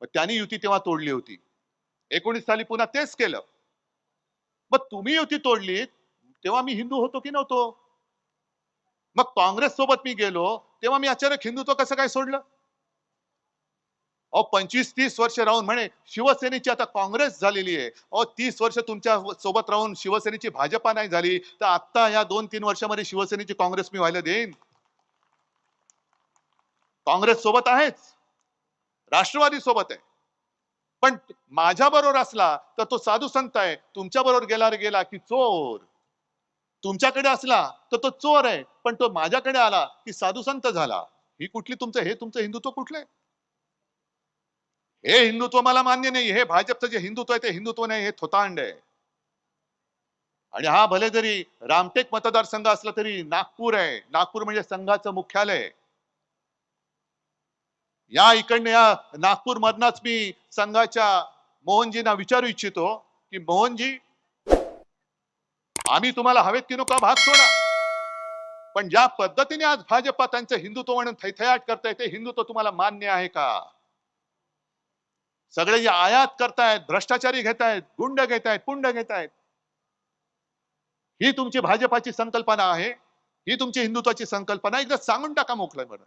मग त्यांनी युती तेव्हा तोडली होती. एकोणीस साली पुन्हा तेच केलं. मग तुम्ही युती तोडली तेव्हा मी हिंदू होतो की नव्हतो? मग काँग्रेस सोबत मी गेलो तेव्हा मी अचानक हिंदुत्व कसं काय सोडलं? अहो पंचवीस तीस वर्ष राहून म्हणे शिवसेनेची आता काँग्रेस झालेली आहे. अहो तीस वर्ष तुमच्यासोबत राहून शिवसेनेची भाजपा नाही झाली तर आता या दोन तीन वर्षामध्ये शिवसेनेची काँग्रेस मी व्हायला देईन. काँग्रेस सोबत आहेच. राष्ट्रवादी सोबत आहे. पण माझ्या बरोबर असला तर तो साधू संत आहे. तुमच्या बरोबर गेला गेला की चोर. तुमच्याकडे असला तर तो चोर आहे. पण तो माझ्याकडे आला की साधू संत झाला. ही कुठली तुमचं हे तुमचं हिंदुत्व कुठलंय हे हिंदुत्व मला मान्य नाही. हे भाजपचं जे हिंदुत्व आहे ते हिंदुत्व नाही. हे थोतांड आहे. आणि हा भले जरी रामटेक मतदारसंघ असला तरी नागपूर आहे. नागपूर म्हणजे संघाचं मुख्यालय. आहे. या इकडनं या नागपूर मधनच मी संघाच्या मोहनजींना विचारू इच्छितो की मोहनजी आम्ही तुम्हाला हवेत की नको भाग सोडा. पण ज्या पद्धतीने आज भाजपा त्यांचं हिंदुत्व म्हणून थैथयाट करताय ते हिंदुत्व तुम्हाला मान्य आहे का? सगळे जे आयात करतायत भ्रष्टाचारी घेतायत गुंड घेतायत पुंड घेतायत ही तुमची भाजपाची संकल्पना आहे ही तुमची हिंदुत्वाची संकल्पना एकदा सांगून टाका मोकळं म्हणून